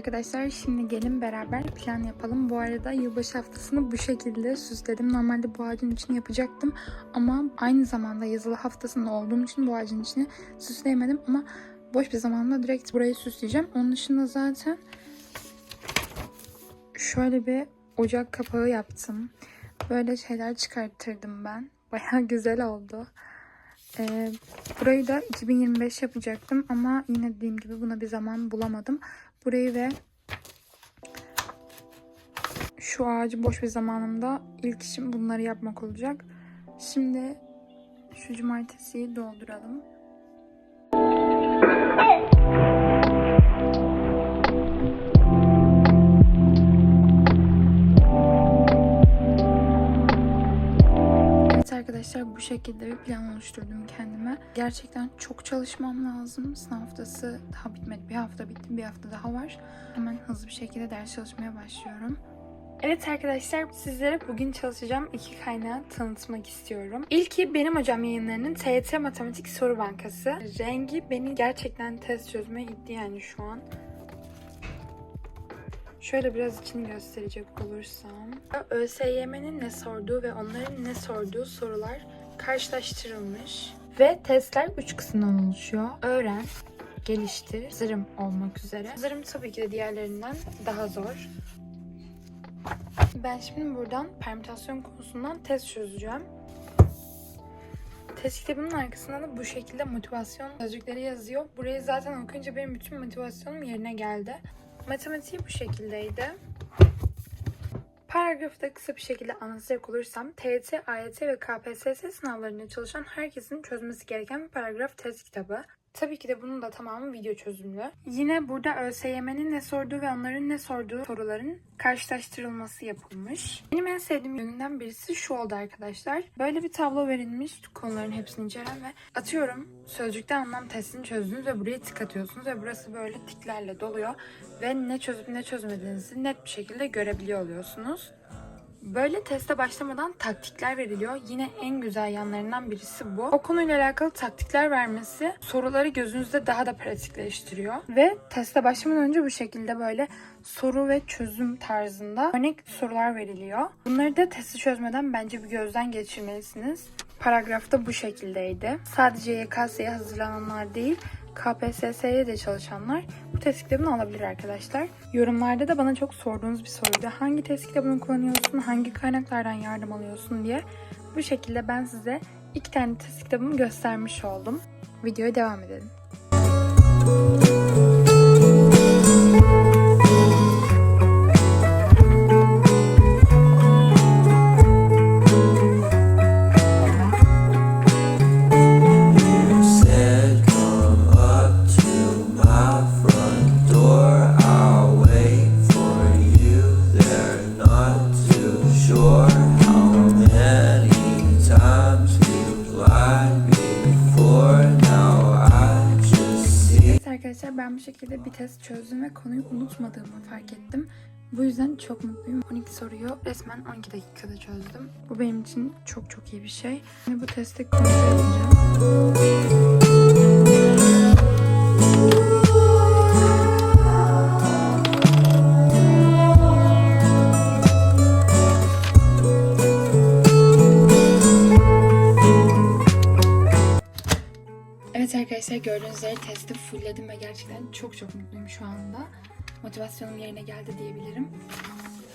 Arkadaşlar şimdi gelin beraber plan yapalım. Bu arada yılbaşı haftasını bu şekilde süsledim. Normalde bu ağacın için yapacaktım ama aynı zamanda yazılı haftasında olduğum için bu ağacın içini süsleyemedim ama boş bir zamanda direkt burayı süsleyeceğim. Onun dışında zaten şöyle bir ocak kapağı yaptım. Böyle şeyler çıkarttırdım ben. Baya güzel oldu. Ee, burayı da 2025 yapacaktım ama yine dediğim gibi buna bir zaman bulamadım. Burayı ve şu ağacı boş bir zamanımda ilk işim bunları yapmak olacak. Şimdi şu cumartesiyi dolduralım. Arkadaşlar bu şekilde bir plan oluşturdum kendime. Gerçekten çok çalışmam lazım. Sınav haftası daha bitmedi. Bir hafta bitti, bir hafta daha var. Hemen hızlı bir şekilde ders çalışmaya başlıyorum. Evet arkadaşlar sizlere bugün çalışacağım iki kaynağı tanıtmak istiyorum. İlki benim hocam yayınlarının TYT Matematik Soru Bankası. Rengi beni gerçekten test çözmeye itti yani şu an. Şöyle biraz içini gösterecek olursam. ÖSYM'nin ne sorduğu ve onların ne sorduğu sorular karşılaştırılmış. Ve testler 3 kısımdan oluşuyor. Öğren, geliştir, zırım olmak üzere. Zırım tabii ki de diğerlerinden daha zor. Ben şimdi buradan permütasyon konusundan test çözeceğim. Test kitabının arkasında da bu şekilde motivasyon sözcükleri yazıyor. Burayı zaten okuyunca benim bütün motivasyonum yerine geldi. Matematiği bu şekildeydi. Paragrafı da kısa bir şekilde anlatacak olursam TYT, AYT ve KPSS sınavlarında çalışan herkesin çözmesi gereken bir paragraf test kitabı. Tabii ki de bunun da tamamı video çözümlü. Yine burada ÖSYM'nin ne sorduğu ve onların ne sorduğu soruların karşılaştırılması yapılmış. Benim en sevdiğim yönünden birisi şu oldu arkadaşlar. Böyle bir tablo verilmiş konuların hepsini içeren ve atıyorum sözcükte anlam testini çözdünüz ve buraya tik atıyorsunuz ve burası böyle tiklerle doluyor ve ne çözüp ne çözmediğinizi net bir şekilde görebiliyor oluyorsunuz. Böyle teste başlamadan taktikler veriliyor. Yine en güzel yanlarından birisi bu. O konuyla alakalı taktikler vermesi soruları gözünüzde daha da pratikleştiriyor. Ve teste başlamadan önce bu şekilde böyle soru ve çözüm tarzında örnek sorular veriliyor. Bunları da testi çözmeden bence bir gözden geçirmelisiniz. Paragrafta bu şekildeydi. Sadece YKS'ye hazırlananlar değil, KPSS'ye de çalışanlar bu test kitabını alabilir arkadaşlar. Yorumlarda da bana çok sorduğunuz bir soruydu. Hangi test kitabını kullanıyorsun, hangi kaynaklardan yardım alıyorsun diye. Bu şekilde ben size iki tane test kitabımı göstermiş oldum. Videoya devam edelim. said bu şekilde bir test çözdüm ve konuyu unutmadığımı fark ettim. Bu yüzden çok mutluyum. 12 soruyu resmen 12 dakikada çözdüm. Bu benim için çok çok iyi bir şey. Şimdi bu testi kontrol edeceğim. Evet arkadaşlar gördüğünüz üzere testi fullledim ve gerçekten çok çok mutluyum şu anda. Motivasyonum yerine geldi diyebilirim.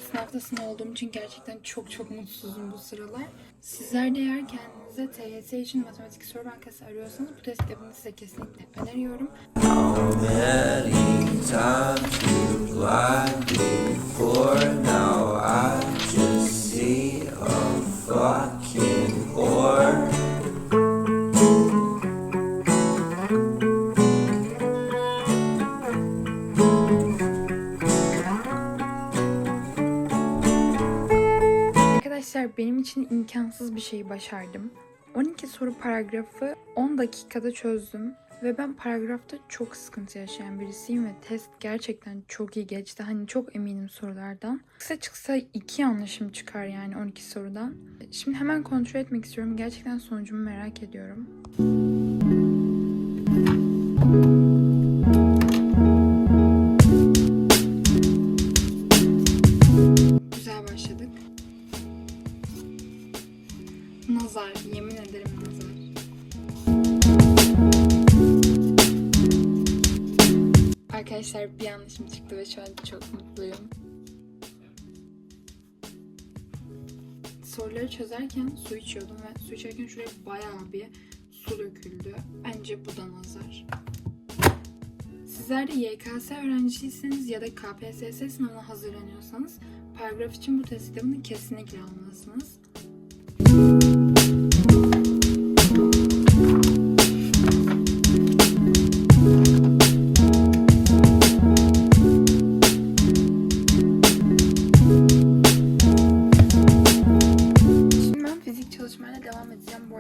Sınav haftasında olduğum için gerçekten çok çok mutsuzum bu sıralar. Sizler de eğer kendinize TYT için matematik soru bankası arıyorsanız bu test kitabını size kesinlikle öneriyorum. Başardım. 12 soru paragrafı 10 dakikada çözdüm. Ve ben paragrafta çok sıkıntı yaşayan birisiyim ve test gerçekten çok iyi geçti. Hani çok eminim sorulardan. Kısa çıksa 2 yanlışım çıkar yani 12 sorudan. Şimdi hemen kontrol etmek istiyorum. Gerçekten sonucumu merak ediyorum. Nazar, yemin ederim nazar. Arkadaşlar bir yanlışım çıktı ve şu an çok mutluyum. Soruları çözerken su içiyordum ve su içerken şuraya bayağı bir su döküldü. Bence bu da nazar. Sizler de YKS öğrencisiyseniz ya da KPSS sınavına hazırlanıyorsanız paragraf için bu test kitabını kesinlikle almalısınız.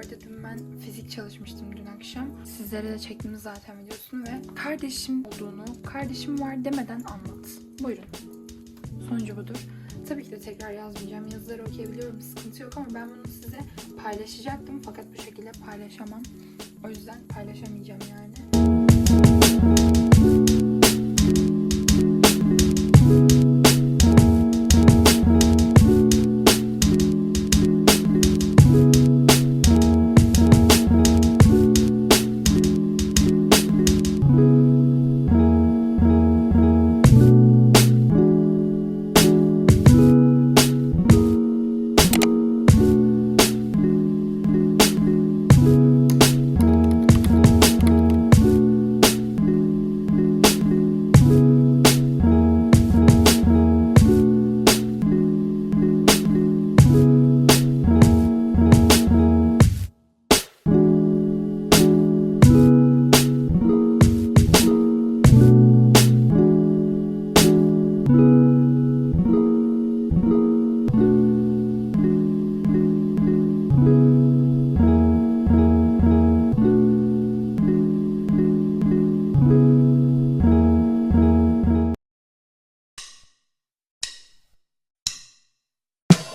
Arada dün ben fizik çalışmıştım dün akşam. Sizlere de çektim zaten videosunu ve kardeşim olduğunu, kardeşim var demeden anlat. Buyurun. Sonucu budur. Tabii ki de tekrar yazmayacağım. Yazıları okuyabiliyorum. Sıkıntı yok ama ben bunu size paylaşacaktım. Fakat bu şekilde paylaşamam. O yüzden paylaşamayacağım yani.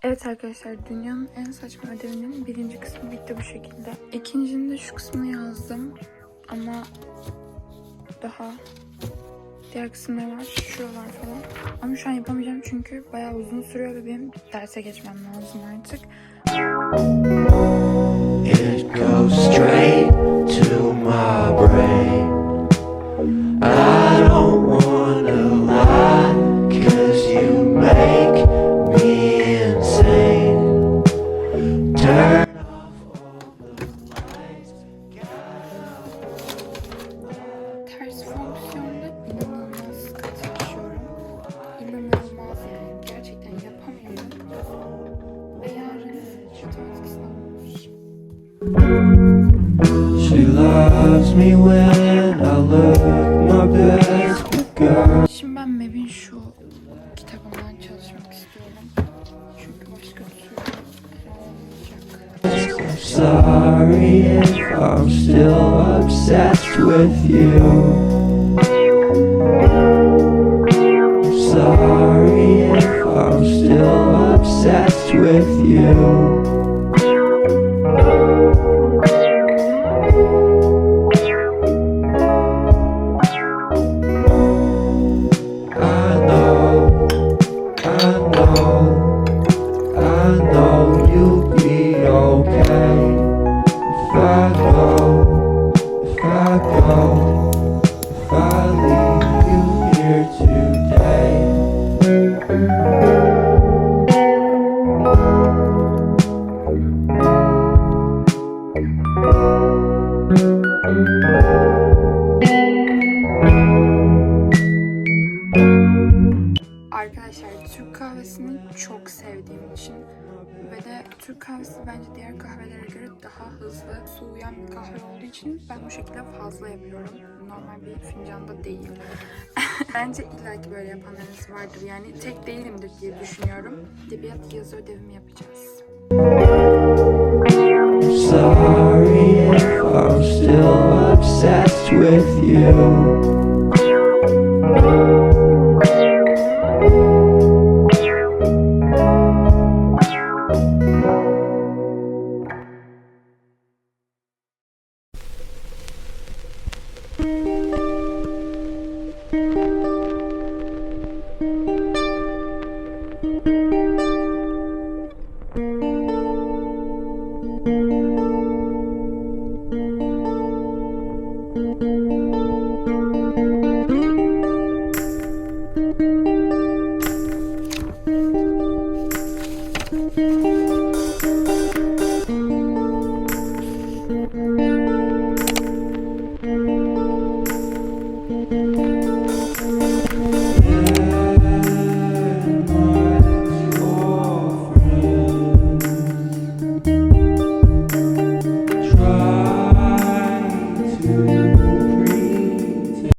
Evet arkadaşlar dünyanın en saçma ödevinin birinci kısmı bitti bu şekilde. İkincinin şu kısmını yazdım ama daha diğer kısımlar var. Şuralar falan. Ama şu an yapamayacağım çünkü bayağı uzun sürüyor ve benim derse geçmem lazım artık. It goes straight to my brain. She loves me when I look my best, girl. Şimdi ben MEB'in şu kitabından çalışmak istiyorum. Çünkü başka türlü olmayacak. I'm sorry if I'm still obsessed with you. I'm sorry if I'm still obsessed with you. Çok sevdiğim için ve de Türk kahvesi bence diğer kahvelere göre daha hızlı soğuyan bir kahve olduğu için ben bu şekilde fazla yapıyorum. Normal bir fincanda değil. bence illaki böyle yapanlarınız vardır. Yani tek değilimdir diye düşünüyorum. Edebiyat yazı ödevimi yapacağız. Sorry I'm still obsessed with you.